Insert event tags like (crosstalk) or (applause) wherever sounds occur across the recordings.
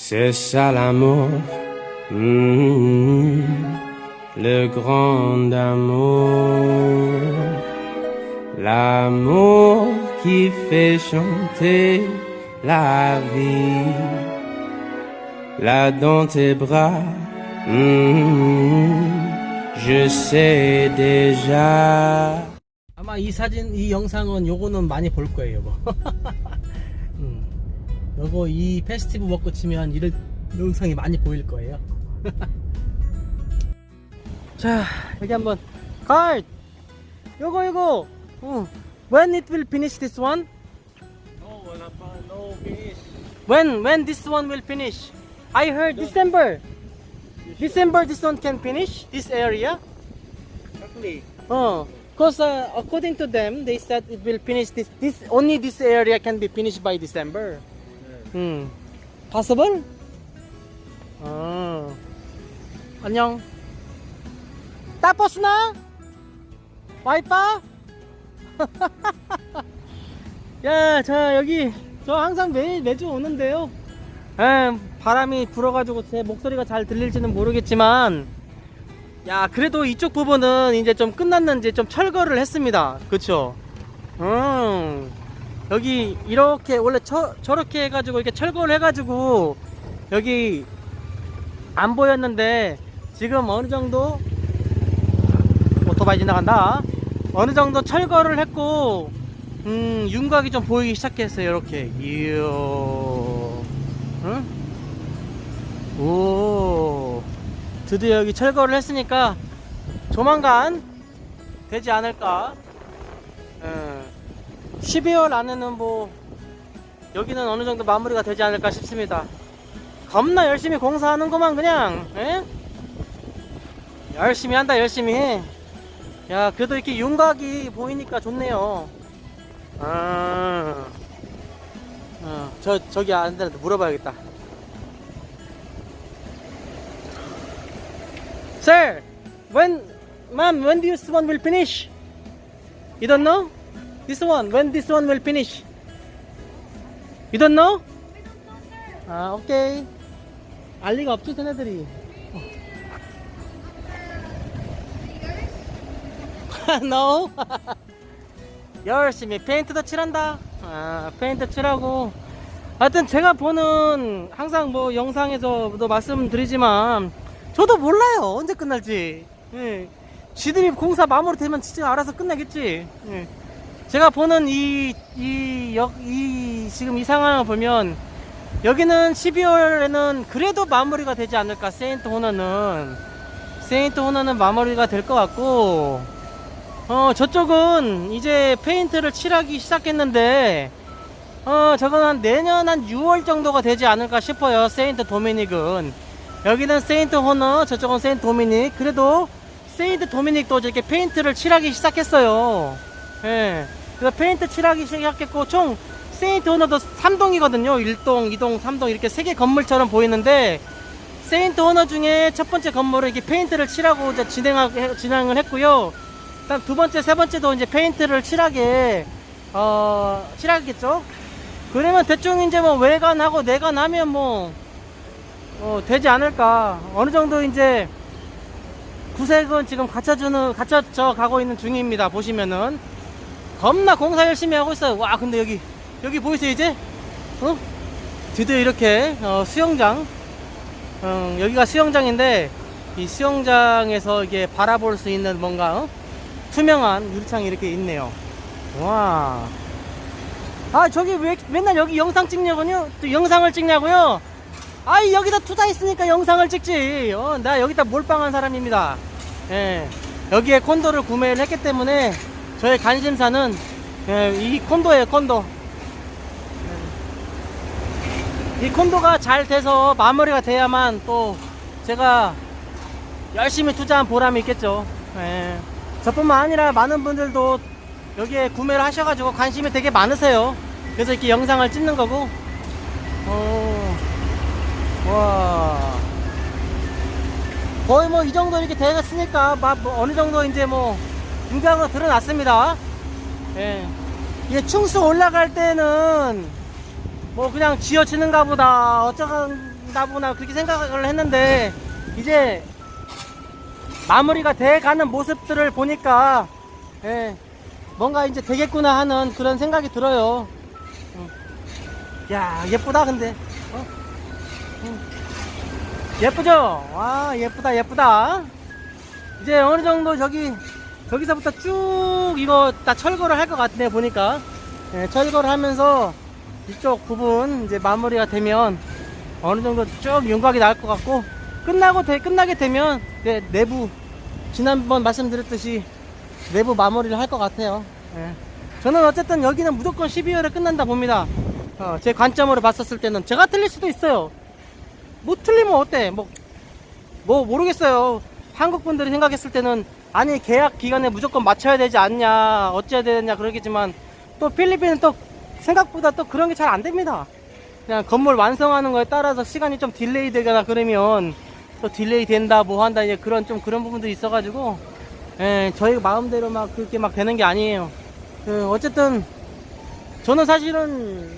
C'est ça l'amour, Mhm. le grand amour, l'amour qui fait chanter la vie, là dans tes bras, Mhm. je sais déjà. 아마 이 사진, (laughs) 이 영상은 요거는 많이 볼 거예요, 요거. 음, 요거 이 페스티브 먹고 치면 이런 영상이 많이 보일 거예요. 자, 여기 한번 card. 요거 요거. 어. When it will finish this one? No, wala pa. No finish. When when this one will finish? I heard December. December this one can finish this area. Actually, Oh, because uh, according to them, they said it will finish this. This only this area can be finished by December. Hmm. Possible? 아. 안녕. na? 와이파? (laughs) 야, 자 여기 저 항상 매 매주 오는데요. 에, 바람이 불어가지고 제 목소리가 잘 들릴지는 모르겠지만. 야 그래도 이쪽 부분은 이제 좀 끝났는지 좀 철거를 했습니다 그쵸 음 여기 이렇게 원래 저, 저렇게 해가지고 이렇게 철거를 해가지고 여기 안 보였는데 지금 어느 정도 오토바이 지나간다 어느 정도 철거를 했고 음 윤곽이 좀 보이기 시작했어요 이렇게 이야 응? 오 드디어 여기 철거를 했으니까 조만간 되지 않을까. 예. 12월 안에는 뭐 여기는 어느 정도 마무리가 되지 않을까 싶습니다. 겁나 열심히 공사하는구만 그냥. 예? 열심히 한다 열심히 해. 야 그래도 이렇게 윤곽이 보이니까 좋네요. 아, 어, 저 저기 안들한테 물어봐야겠다. Sir, when, ma'am, when this one will finish? You don't know? This one, when this one will finish? You don't know? 아, 오케이. 알 리가 없죠, 쟤네들이. (laughs) no. (laughs) 열심히 페인트도 칠한다. 아, 페인트 칠하고. 하여튼 제가 보는 항상 뭐 영상에서도 말씀드리지만 저도 몰라요 언제 끝날지 예. 지들이 공사 마무리 되면 진짜 알아서 끝나겠지 예. 제가 보는 이, 이, 역, 이, 지금 이 상황을 보면 여기는 12월에는 그래도 마무리가 되지 않을까 세인트 호너는 세인트 호너는 마무리가 될 것 같고 어 저쪽은 이제 페인트를 칠하기 시작했는데 어 저건 한 내년 한 6월 정도가 되지 않을까 싶어요 세인트 도미닉은 여기는 세인트 호너, 저쪽은 세인트 도미닉. 그래도 세인트 도미닉도 이렇게 페인트를 칠하기 시작했어요. 예. 그래서 페인트 칠하기 시작했고, 총 세인트 호너도 3동이거든요. 1동, 2동, 3동 이렇게 세 개 건물처럼 보이는데, 세인트 호너 중에 첫 번째 건물을 이렇게 페인트를 칠하고 이제 진행하, 진행을 했고요. 그다음 두 번째, 세 번째도 이제 페인트를 칠하게, 어, 칠하겠죠? 그러면 대충 이제 뭐 외관하고 내관 하면 뭐, 어, 되지 않을까. 어느 정도 이제 구색은 지금 갖춰주는, 갖춰져 가고 있는 중입니다. 보시면은. 겁나 공사 열심히 하고 있어요. 와, 근데 여기, 여기 보이세요, 이제? 어? 드디어 이렇게, 어, 수영장. 어, 여기가 수영장인데, 이 수영장에서 이게 바라볼 수 있는 뭔가, 어? 투명한 유리창이 이렇게 있네요. 와. 아, 저기 왜 맨날 여기 영상 찍냐고요? 또 영상을 찍냐고요? 아이 여기다 투자했으니까 영상을 찍지 어, 나 여기다 몰빵한 사람입니다 예, 여기에 콘도를 구매를 했기 때문에 저의 관심사는 예, 이 콘도예요 콘도. 예. 이 콘도가 잘 돼서 마무리가 돼야만 또 제가 열심히 투자한 보람이 있겠죠. 예. 저뿐만 아니라 많은 분들도 여기에 구매를 하셔가지고 관심이 되게 많으세요. 그래서 이렇게 영상을 찍는 거고. 어... 와. 거의 뭐 이 정도 이렇게 되었으니까? 막뭐 어느 정도 이제 뭐 윤곽으로 드러났습니다 예 이게 충수 올라갈 때는 뭐 그냥 지어지는가 보다 어쩌건 나보나 그렇게 생각을 했는데 이제 마무리가 돼 가는 모습들을 보니까 예, 뭔가 이제 되겠구나 하는 그런 생각이 들어요. 음. 야 예쁘다 근데 어? 음. 예쁘죠? 와 예쁘다 예쁘다. 이제 어느 정도 저기 저기서부터 쭉 이거 다 철거를 할 것 같네 보니까 예, 철거를 하면서 이쪽 부분 이제 마무리가 되면 어느 정도 쭉 윤곽이 나올 것 같고 끝나고 되, 끝나게 되면 네, 내부 지난번 말씀드렸듯이 내부 마무리를 할 것 같아요. 예. 저는 어쨌든 여기는 무조건 12월에 끝난다 봅니다. 어, 제 관점으로 봤었을 때는 제가 틀릴 수도 있어요. 뭐 틀리면 어때? 뭐, 뭐 모르겠어요. 한국 분들이 생각했을 때는 아니 계약 기간에 무조건 맞춰야 되지 않냐, 어째야 되냐 그러겠지만 또 필리핀은 또 생각보다 또 그런 게 잘 안 됩니다. 그냥 건물 완성하는 거에 따라서 시간이 좀 딜레이 되거나 그러면 또 딜레이 된다 뭐 한다 이제 그런 좀 그런 부분들이 있어 가지고 예, 저희 마음대로 막 그렇게 막 되는 게 아니에요. 그 어쨌든 저는 사실은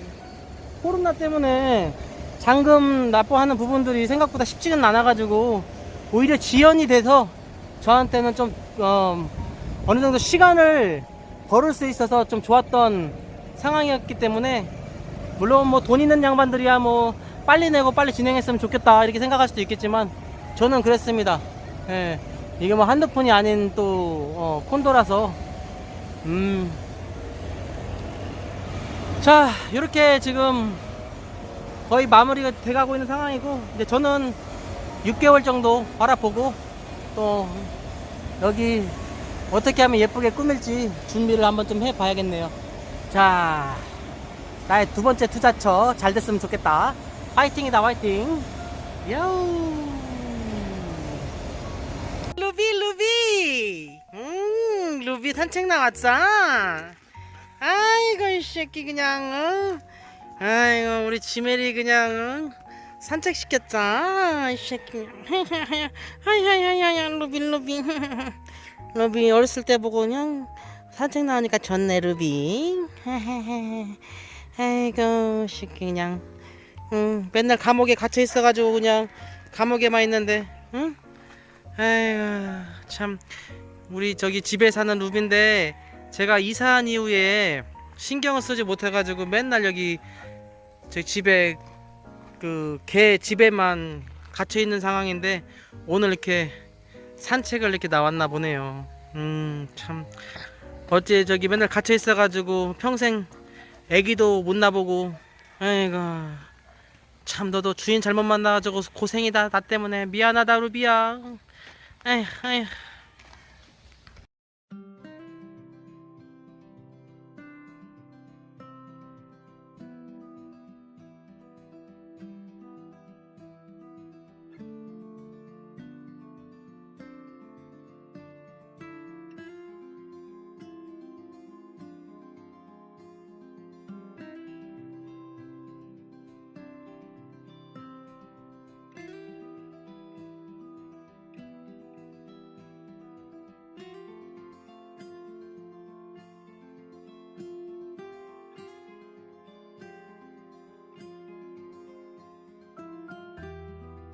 코로나 때문에 잔금 납부하는 부분들이 생각보다 쉽지는 않아 가지고 오히려 지연이 돼서 저한테는 좀 어, 어느 정도 시간을 벌을 수 있어서 좀 좋았던 상황이었기 때문에 물론 뭐 돈 있는 양반들이야 뭐 빨리 내고 빨리 진행했으면 좋겠다 이렇게 생각할 수도 있겠지만 저는 그랬습니다. 예, 이게 뭐 한두 푼이 아닌 또 어, 콘도라서 음. 자 이렇게 지금 거의 마무리가 돼가고 있는 상황이고 이제 저는 6개월 정도 바라보고 또 여기 어떻게 하면 예쁘게 꾸밀지 준비를 한번 좀 해봐야겠네요. 자, 나의 두 번째 투자처 잘 됐으면 좋겠다. 파이팅이다, 파이팅. 야우. 루비, 루비. 음, 루비 산책 나왔어. 아이고, 이 새끼 그냥, 어? 아이고, 우리 지메리 그냥, 어? 산책 시켰다. 이 새끼. (laughs) 하이하이하이하이, 루비, 루비. (laughs) 루비 어렸을 때 보고 그냥 산책 나오니까 좋네 루비 (laughs) 아이고 새끼 그냥 응, 맨날 감옥에 갇혀 있어가지고 그냥 감옥에만 있는데 응? 아이고 참 우리 저기 집에 사는 루비인데 제가 이사한 이후에 신경을 쓰지 못해가지고 맨날 여기 저희 집에 그 개 집에만 갇혀 있는 상황인데 오늘 이렇게 산책을 이렇게 나왔나 보네요. 음, 참. 어째 저기 맨날 갇혀 있어가지고 평생 애기도 못 나보고, 아이고. 참, 너도 주인 잘못 만나가지고 고생이다. 나 때문에. 미안하다, 루비야. 에휴, 에휴.